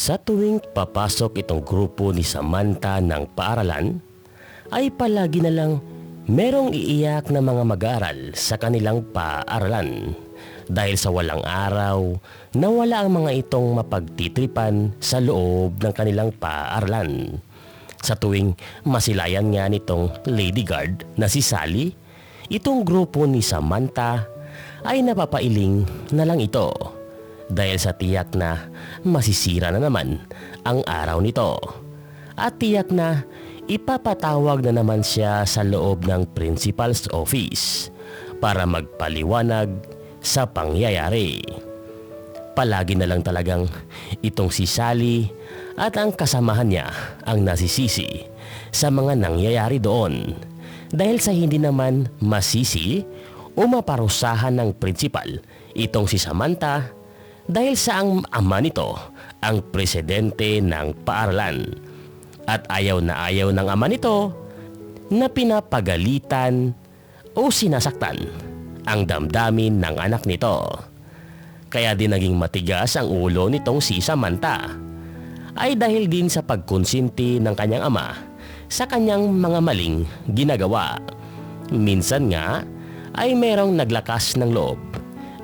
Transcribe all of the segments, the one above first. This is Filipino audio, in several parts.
Sa tuwing papasok itong grupo ni Samantha ng paaralan, ay palagi na lang merong iiyak na mga mag-aaral sa kanilang paaralan. Dahil sa walang araw, nawala ang mga itong mapagtitripan sa loob ng kanilang paaralan. Sa tuwing masilayan nga nitong lady guard na si Sally, itong grupo ni Samantha ay napapailing na lang ito dahil sa tiyak na masisira na naman ang araw nito. At tiyak na ipapatawag na naman siya sa loob ng principal's office para magpaliwanag sa pangyayari. Palagi na lang talagang itong si Sally at ang kasamahan niya ang nasisisi sa mga nangyayari doon. Dahil sa hindi naman masisi o maparusahan ng principal itong si Samantha dahil sa ang ama nito ang presidente ng paaralan. At ayaw na ayaw ng ama nito na pinapagalitan o sinasaktan ang damdamin ng anak nito. Kaya din naging matigas ang ulo nitong si Samantha ay dahil din sa pagkonsinti ng kanyang ama sa kanyang mga maling ginagawa. Minsan nga ay merong naglakas ng loob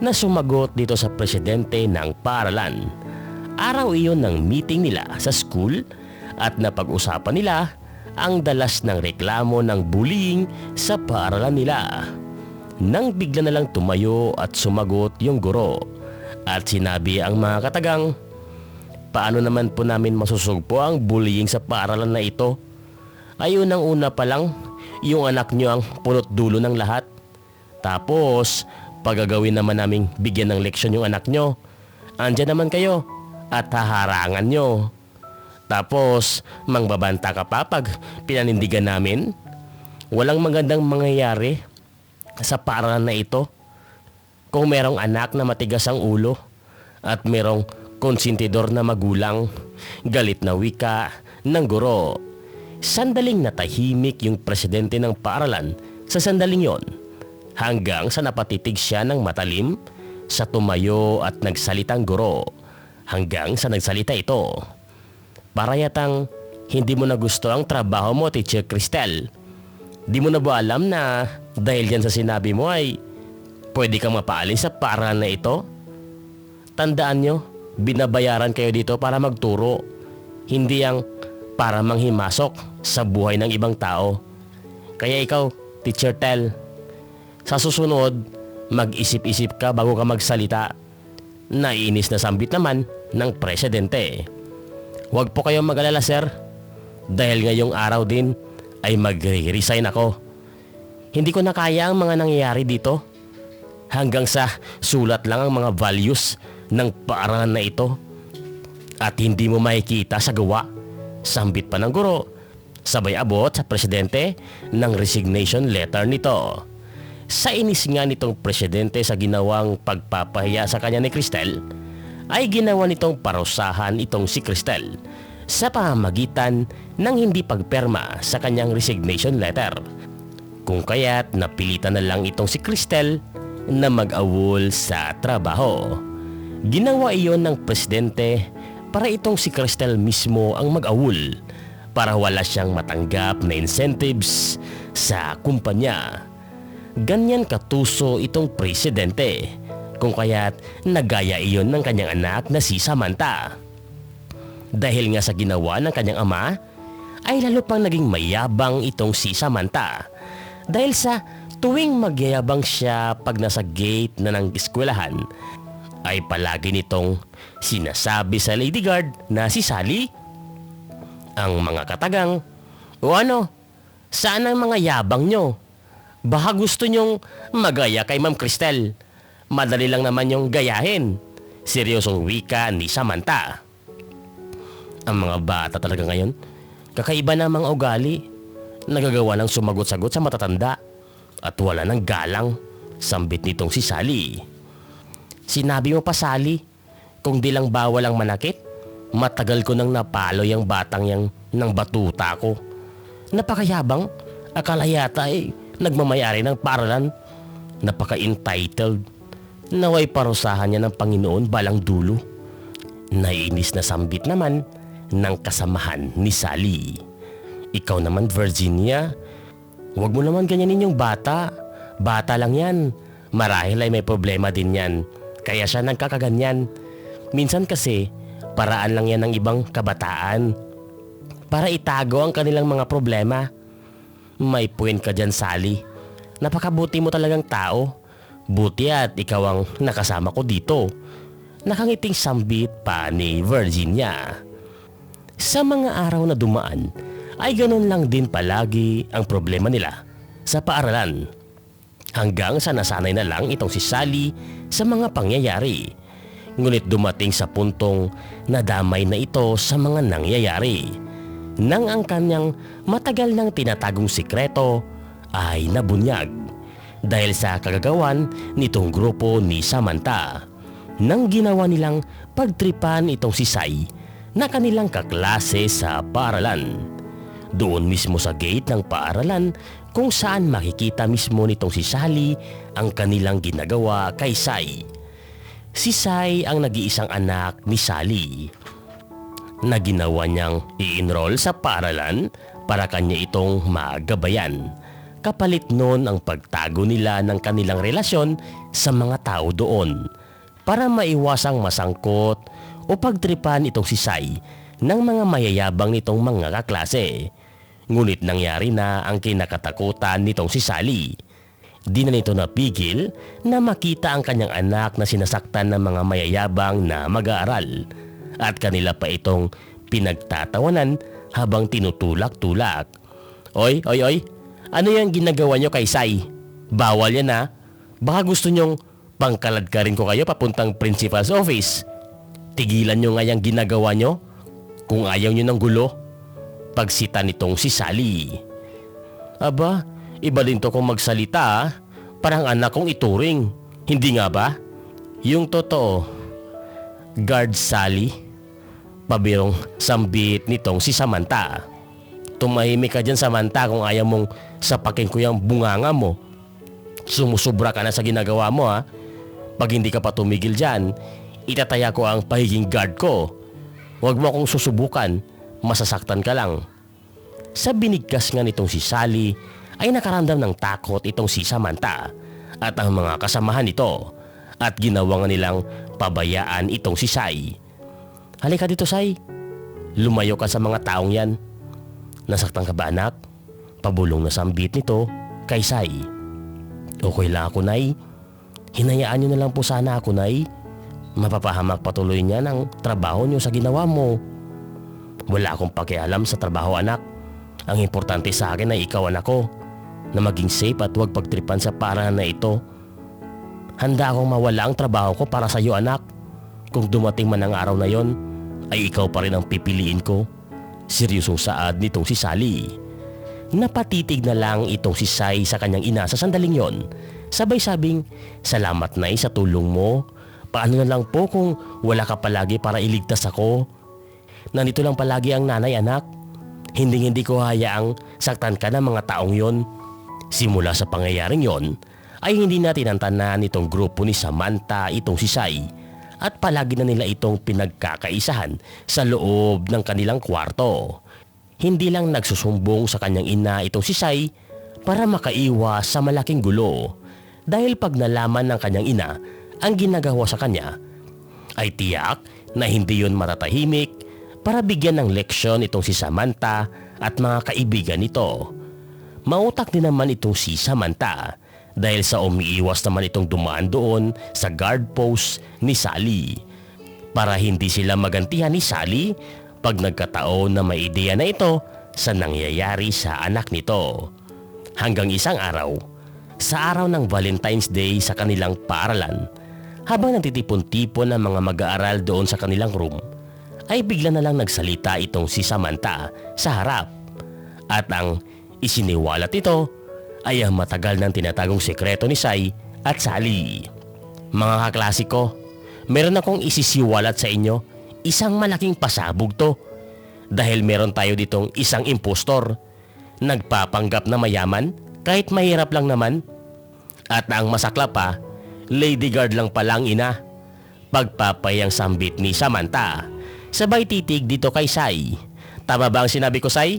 na sumagot dito sa presidente ng paaralan. Araw iyon ng meeting nila sa school at napag-usapan nila ang dalas ng reklamo ng bullying sa paaralan nila. Nang bigla na lang tumayo at sumagot yung guro at sinabi ang mga katagang, Paano naman po namin masusugpo ang bullying sa paaralan na ito? Ay unang una pa lang, yung anak nyo ang punot dulo ng lahat. Tapos, pagagawin naman naming bigyan ng leksyon yung anak nyo. Andyan naman kayo at haharangan nyo. Tapos, mangbabanta ka pa pag pinanindigan namin. Walang magandang mangyayari sa paaralan na ito. Kung merong anak na matigas ang ulo at merong konsentidor na magulang, galit na wika ng guro. Sandaling natahimik yung presidente ng paaralan sa sandaling yon hanggang sa napatitig siya ng matalim sa tumayo at nagsalitang guro hanggang sa nagsalita ito. Para yatang hindi mo na gusto ang trabaho mo, Teacher Cristel. Di mo na ba alam na dahil yan sa sinabi mo ay pwede kang mapaalis sa paaralan na ito? Tandaan nyo, binabayaran kayo dito para magturo. Hindi ang para manghimasok sa buhay ng ibang tao. Kaya ikaw, Teacher Tel, sa susunod, mag-isip-isip ka bago ka magsalita. Naiinis na sambit naman ng presidente. Huwag po kayong mag-alala sir. Dahil ngayong araw din ay mag-resign ako. Hindi ko na kaya ang mga nangyayari dito. Hanggang sa sulat lang ang mga values ng paaralan na ito. At hindi mo makikita sa gawa. Sambit pa ng guro. Sabay abot sa presidente ng resignation letter nito. Sa inis nga nitong presidente sa ginawang pagpapahiya sa kanya ni Cristel, ay ginawa nitong parusahan itong si Cristel sa pamamagitan ng hindi pagperma sa kanyang resignation letter. Kung kaya't napilitan na lang itong si Cristel na mag-awol sa trabaho. Ginawa iyon ng presidente para itong si Cristel mismo ang mag-awol para wala siyang matanggap na incentives sa kumpanya. Ganyan katuso itong presidente kung kaya't nagaya iyon ng kanyang anak na si Samantha. Dahil nga sa ginawa ng kanyang ama, ay lalo pang naging mayabang itong si Samantha. Dahil sa tuwing magyayabang siya pag nasa gate na ng eskwelahan, ay palagi nitong sinasabi sa lady guard na si Sally. Ang mga katagang, o ano, saan ang mga yabang nyo? Baka gusto nyong magaya kay Ma'am Cristel. Madali lang naman yung gayahin. Seryosong wika ni Samantha. Ang mga bata talaga ngayon, kakaiba na mga ugali. Nagagawa ng sumagot-sagot sa matatanda at wala ng galang. Sambit nitong si Sally. Sinabi mo pa Sally, kung di lang bawal ang manakit, matagal ko nang napalo yung batang yang ng batuta ko. Napakayabang, akala yata eh, nagmamayari ng paralan. Napaka-entitled. Naway parusahan niya ng Panginoon balang dulo. Naiinis na sambit naman ng kasamahan ni Sally. Ikaw naman Virginia, huwag mo naman ganyanin yung bata. Bata lang yan. Marahil ay may problema din yan. Kaya siya nagkakaganyan. Minsan kasi, paraan lang yan ng ibang kabataan. Para itago ang kanilang mga problema. May point ka dyan, Sally. Napakabuti mo talagang tao. Buti at ikaw ang nakasama ko dito. Nakangiting sambit pa ni Virginia. Sa mga araw na dumaan, ay ganun lang din palagi ang problema nila sa paaralan. Hanggang sa nasanay na lang itong si Sally sa mga pangyayari. Ngunit dumating sa puntong nadamay na ito sa mga nangyayari. Nang ang kanyang matagal nang tinatagong sikreto ay nabunyag dahil sa kagagawan nitong grupo ni Samantha. Nang ginawa nilang pagtripan itong si Sai na kanilang kaklase sa paaralan. Doon mismo sa gate ng paaralan kung saan makikita mismo nitong si Sally ang kanilang ginagawa kay Sai. Si Sai ang nag-iisang anak ni Sally na ginawa niyang i-enroll sa paaralan para kanya itong magabayan. Kapalit noon ang pagtago nila ng kanilang relasyon sa mga tao doon para maiwasang masangkot o pagtripan itong si Sai ng mga mayayabang nitong mga kaklase. Ngunit nangyari na ang kinakatakutan nitong si Sally. Di na nito napigil na makita ang kanyang anak na sinasaktan ng mga mayayabang na mag-aaral at kanila pa itong pinagtatawanan habang tinutulak-tulak. Oy, oy, oy, ano yung ginagawa nyo kay Sai? Bawal yan ha. Baka gusto nyong pangkalad ka rin ko kayo papuntang principal's office. Tigilan nyo nga yung ginagawa nyo kung ayaw nyo ng gulo. Pagsita nitong si Sally. Aba, iba din to kung magsalita. Parang anak kong ituring. Hindi nga ba? Yung totoo, guard Sally. Pabirong sambit nitong si Samantha. Tumahimik ka dyan Samantha kung ayaw mong sapakin ko yung bunganga mo. Sumusubra ka na sa ginagawa mo ha. Pag hindi ka pa tumigil dyan, itataya ko ang pahiging guard ko. Huwag mo akong susubukan, masasaktan ka lang. Sa binigkas nga nitong si Sally ay nakaramdam ng takot itong si Samantha at ang mga kasamahan nito at ginawa nga nilang pabayaan itong si Sai. Halika dito Sai, lumayo ka sa mga taong yan. Nasaktan ka ba anak? Pabulong na sambit nito kay Sai. Okay lang ako Nay. Hinayaan niyo na lang po sana ako Nay. Mapapahamak patuloy niya ng trabaho niyo sa ginawa mo. Wala akong pakialam sa trabaho anak. Ang importante sa akin ay ikaw anak ko na maging safe at huwag pagtripan sa para na ito. Handa akong mawala ang trabaho ko para sa iyo anak. Kung dumating man ang araw na yon, ay ikaw pa rin ang pipiliin ko. Seryosong saad nitong si Sally. Napatitig na lang itong si Sai sa kanyang ina sa sandaling yon. Sabay sabing, salamat na sa tulong mo. Paano na lang po kung wala ka palagi para iligtas ako? Nandito lang palagi ang nanay anak. Hindi hindi ko hayaang saktan ka ng mga taong yon. Simula sa pangyayaring yon, ay hindi na tinantanan nitong grupo ni Samantha itong si Sai at palagi na nila itong pinagkakaisahan sa loob ng kanilang kwarto. Hindi lang nagsusumbong sa kanyang ina itong si Sai para makaiwas sa malaking gulo dahil pag nalaman ng kanyang ina ang ginagawa sa kanya ay tiyak na hindi yon matatahimik para bigyan ng leksyon itong si Samantha at mga kaibigan nito. Mautak din naman itong si Samantha dahil sa umiiwas naman itong dumaan doon sa guard post ni Sally. Para hindi sila magantihan ni Sally pag nagkataon na may ideya na ito sa nangyayari sa anak nito. Hanggang isang araw, sa araw ng Valentine's Day sa kanilang paaralan, habang nagtitipon-tipon ang mga mag-aaral doon sa kanilang room, ay bigla na lang nagsalita itong si Samantha sa harap. At ang isiniwalat ito ay ang matagal ng tinatagong sekreto ni Sai at Sally. Mga kaklasiko, meron akong isisiwalat sa inyo isang malaking pasabog to. Dahil meron tayo ditong isang impostor. Nagpapanggap na mayaman kahit mahirap lang naman. At ang masakla pa, lady guard lang palang ina. pagpapayang sambit ni Samantha. Sabay titig dito kay Sai. Tama ba ang sinabi ko, Sai?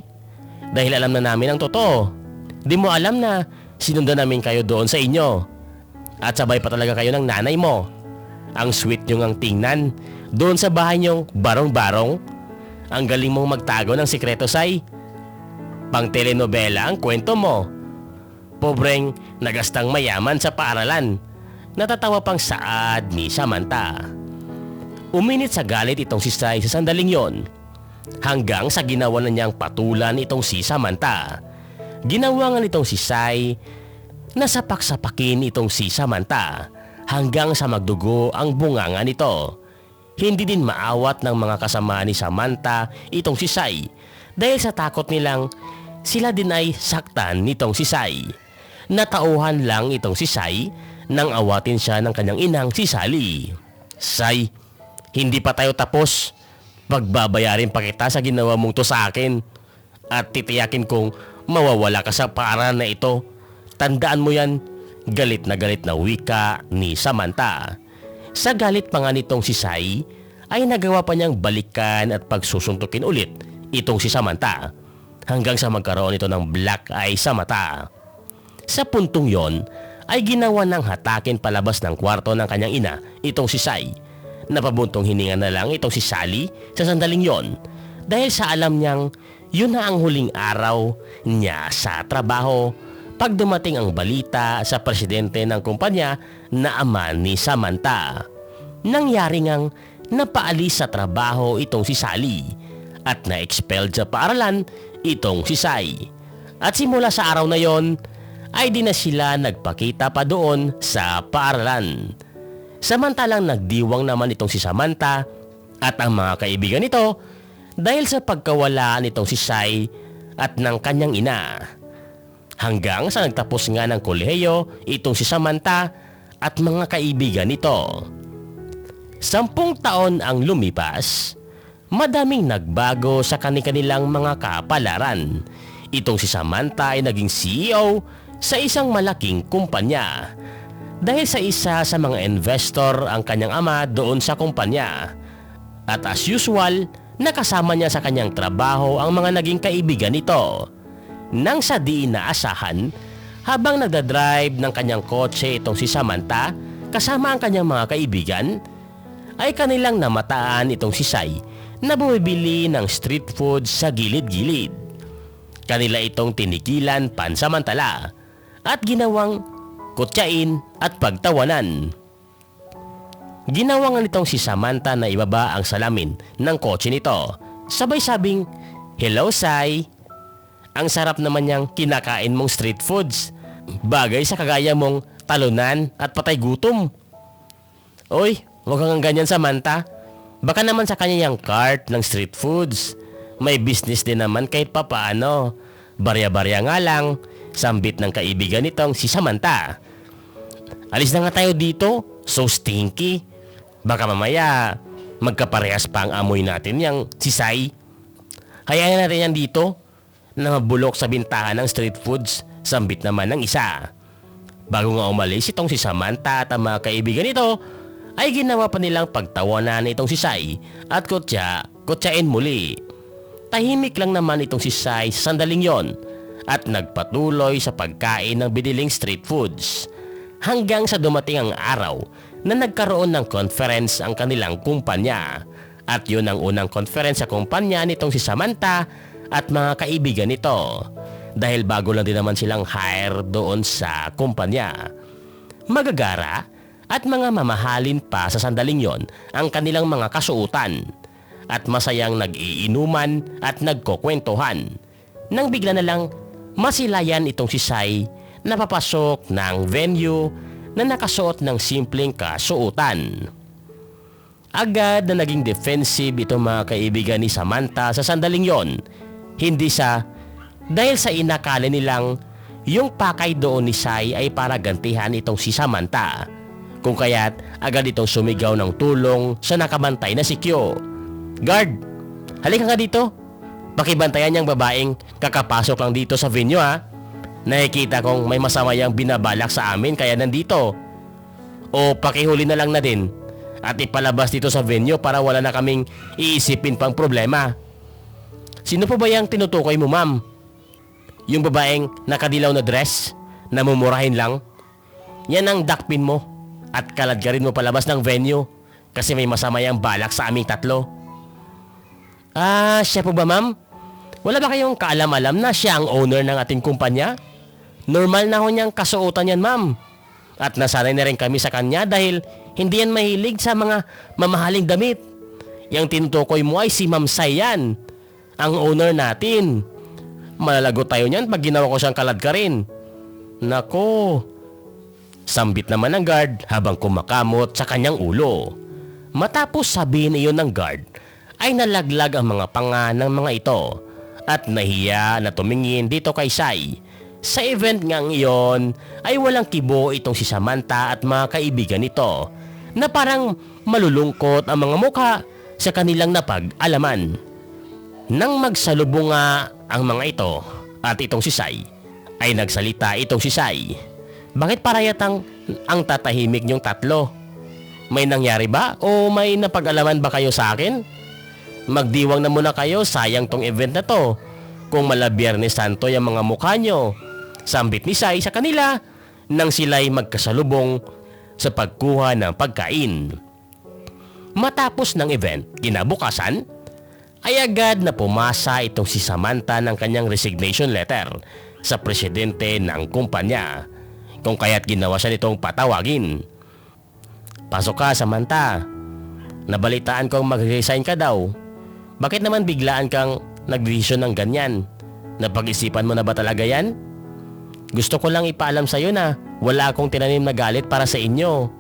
Dahil alam na namin ang totoo. Di mo alam na sinundan namin kayo doon sa inyo. At sabay pa talaga kayo ng nanay mo. Ang sweet nyo ang tingnan. Doon sa bahay nyong barong-barong. Ang galing mong magtago ng sikreto, Sai. Pang telenovela ang kwento mo. Pobreng nagastang mayaman sa paaralan. Natatawa pang saad ni Samantha. Uminit sa galit itong si Sai sa sandaling yon. Hanggang sa ginawa na niyang patulan itong si Samantha. Ginawa nga nitong si Sai na sapak-sapakin itong si Samantha hanggang sa magdugo ang bunganga nito. Hindi din maawat ng mga kasama ni Samantha itong si Sai dahil sa takot nilang sila din ay saktan nitong si Sai. Natauhan lang itong si Sai nang awatin siya ng kanyang inang si Sally. Sai, hindi pa tayo tapos. Pagbabayarin pa kita sa ginawa mong to sa akin. At titiyakin kong mawawala ka sa paaralan na ito. Tandaan mo yan, galit na galit na wika ni Samantha. Sa galit pa nga nitong si Sai, ay nagawa pa niyang balikan at pagsusuntukin ulit itong si Samantha hanggang sa magkaroon ito ng black eye sa mata. Sa puntong yon ay ginawa ng hatakin palabas ng kwarto ng kanyang ina itong si Sai. Napabuntong hininga na lang itong si Sally sa sandaling yon dahil sa alam niyang yun na ang huling araw niya sa trabaho pag dumating ang balita sa presidente ng kumpanya na ama ni Samantha. Nangyari ngang napaalis sa trabaho itong si Sally at na-expelled sa paaralan itong si Sai. At simula sa araw na yon ay di na sila nagpakita pa doon sa paaralan. Samantalang nagdiwang naman itong si Samantha at ang mga kaibigan nito dahil sa pagkawala nitong si Sai at ng kanyang ina. Hanggang sa nagtapos nga ng kolehiyo itong si Samantha at mga kaibigan nito. Sampung taon ang lumipas, madaming nagbago sa kanilang mga kapalaran. Itong si Samantha ay naging CEO sa isang malaking kumpanya. Dahil sa isa sa mga investor ang kanyang ama doon sa kumpanya. At as usual, nakasama niya sa kanyang trabaho ang mga naging kaibigan nito. Nang sa di inaasahan, habang nagdadrive ng kanyang kotse itong si Samantha kasama ang kanyang mga kaibigan, ay kanilang namataan itong si Sai na bumibili ng street food sa gilid-gilid. Kanila itong tinikilan pansamantala at ginawang kutsain at pagtawanan. Ginawa nga nitong si Samantha na ibaba ang salamin ng kotse nito. Sabay sabing, Hello Sai! Ang sarap naman niyang kinakain mong street foods. Bagay sa kagaya mong talunan at patay gutom. Oy, huwag kang ganyan Samantha. Baka naman sa kanya yung cart ng street foods. May business din naman kahit papaano. Barya-barya nga lang, sambit ng kaibigan nitong si Samantha. Alis na nga tayo dito, so stinky. Baka mamaya, magkaparehas pa ang amoy natin yung si Sai. Hayaan natin yan dito na mabulok sa bintahan ng street foods, sambit naman ng isa. Bago nga umalis itong si Samantha at ang mga kaibigan nito, ay ginawa pa nilang pagtawanan itong si Sai at kutya, kutyain muli. Tahimik lang naman itong si Sai sa sandaling yon at nagpatuloy sa pagkain ng biniling street foods hanggang sa dumating ang araw na nagkaroon ng conference ang kanilang kumpanya. At yun ang unang conference sa kumpanya nitong si Samantha at mga kaibigan nito dahil bago lang din naman silang hire doon sa kumpanya. Magagara at mga mamahalin pa sa sandaling yon ang kanilang mga kasuutan at masayang nag-iinuman at nagkukwentuhan. Nang bigla na lang masilayan itong si Sai na papasok ng venue na nakasuot ng simpleng kasuotan. Agad na naging defensive itong mga kaibigan ni Samantha sa sandaling yon. Hindi sa dahil sa inakala nilang yung pakay doon ni Sai ay para gantihan itong si Samantha kung kaya't agad itong sumigaw ng tulong sa nakabantay na si Kyo. Guard, halika nga dito. Pakibantayan niyang babaeng kakapasok lang dito sa venue ha. Nakikita kong may masama yung binabalak sa amin kaya nandito. O pakihuli na lang na din. at ipalabas dito sa venue para wala na kaming iisipin pang problema. Sino po ba yung tinutukoy mo ma'am? Yung babaeng nakadilaw na dress na mumurahin lang? Yan ang dakpin mo at kalad ka rin mo palabas ng venue kasi may masama yung balak sa aming tatlo. Ah, siya po ba ma'am? Wala ba kayong kaalam-alam na siya ang owner ng ating kumpanya? Normal na ho niyang kasuotan yan ma'am. At nasanay na rin kami sa kanya dahil hindi yan mahilig sa mga mamahaling damit. Yang tinutukoy mo ay si Ma'am Sayan, ang owner natin. Malalago tayo niyan pag ginawa ko siyang kalad ka rin. Nako, Sambit naman ng guard habang kumakamot sa kanyang ulo. Matapos sabihin iyon ng guard, ay nalaglag ang mga panga ng mga ito at nahiya na tumingin dito kay Sai. Sa event ngang iyon ay walang kibo itong si Samantha at mga kaibigan nito na parang malulungkot ang mga mukha sa kanilang napag-alaman. Nang magsalubong nga ang mga ito at itong si Sai, ay nagsalita itong si Sai. Bakit parayatang ang tatahimik niyong tatlo? May nangyari ba o may napag-alaman ba kayo sa akin? Magdiwang na muna kayo, sayang tong event na to. Kung mala Biyernes Santo yung mga mukha nyo. Sambit ni Sai sa kanila nang sila'y magkasalubong sa pagkuha ng pagkain. Matapos ng event, kinabukasan, ay agad na pumasa itong si Samantha ng kanyang resignation letter sa presidente ng kumpanya kung kaya't ginawa siya nitong patawagin. Pasok ka, Samantha. Nabalitaan kong mag-resign ka daw. Bakit naman biglaan kang nagdesisyon ng ganyan? Napag-isipan mo na ba talaga yan? Gusto ko lang ipaalam sa iyo na wala akong tinanim na galit para sa inyo.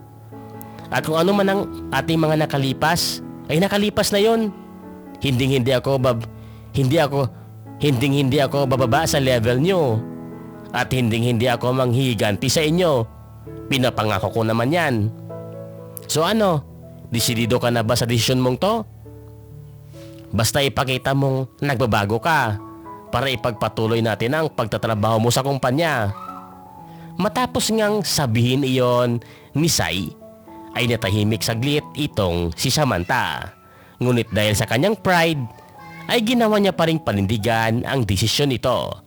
At kung ano man ang ating mga nakalipas, ay nakalipas na yon. Hinding hindi ako bab hindi ako hinding hindi ako bababa sa level nyo. At hinding hindi ako manghiganti sa inyo. Pinapangako ko naman yan. So ano, desidido ka na ba sa desisyon mong to? Basta ipakita mong nagbabago ka para ipagpatuloy natin ang pagtatrabaho mo sa kumpanya. Matapos ngang sabihin iyon ni Sai, ay natahimik saglit itong si Samantha. Ngunit dahil sa kanyang pride, ay ginawa niya pa rin panindigan ang desisyon nito.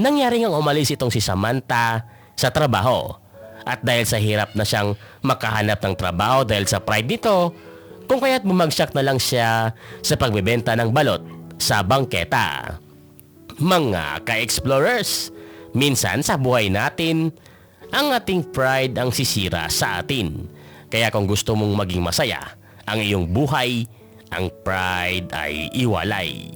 Nangyari ngang umalis itong si Samantha sa trabaho. At dahil sa hirap na siyang makahanap ng trabaho dahil sa pride nito, kung kaya't bumagsak na lang siya sa pagbebenta ng balot sa bangketa. Mga ka-explorers, minsan sa buhay natin, ang ating pride ang sisira sa atin. Kaya kung gusto mong maging masaya, ang iyong buhay, ang pride ay iwalay.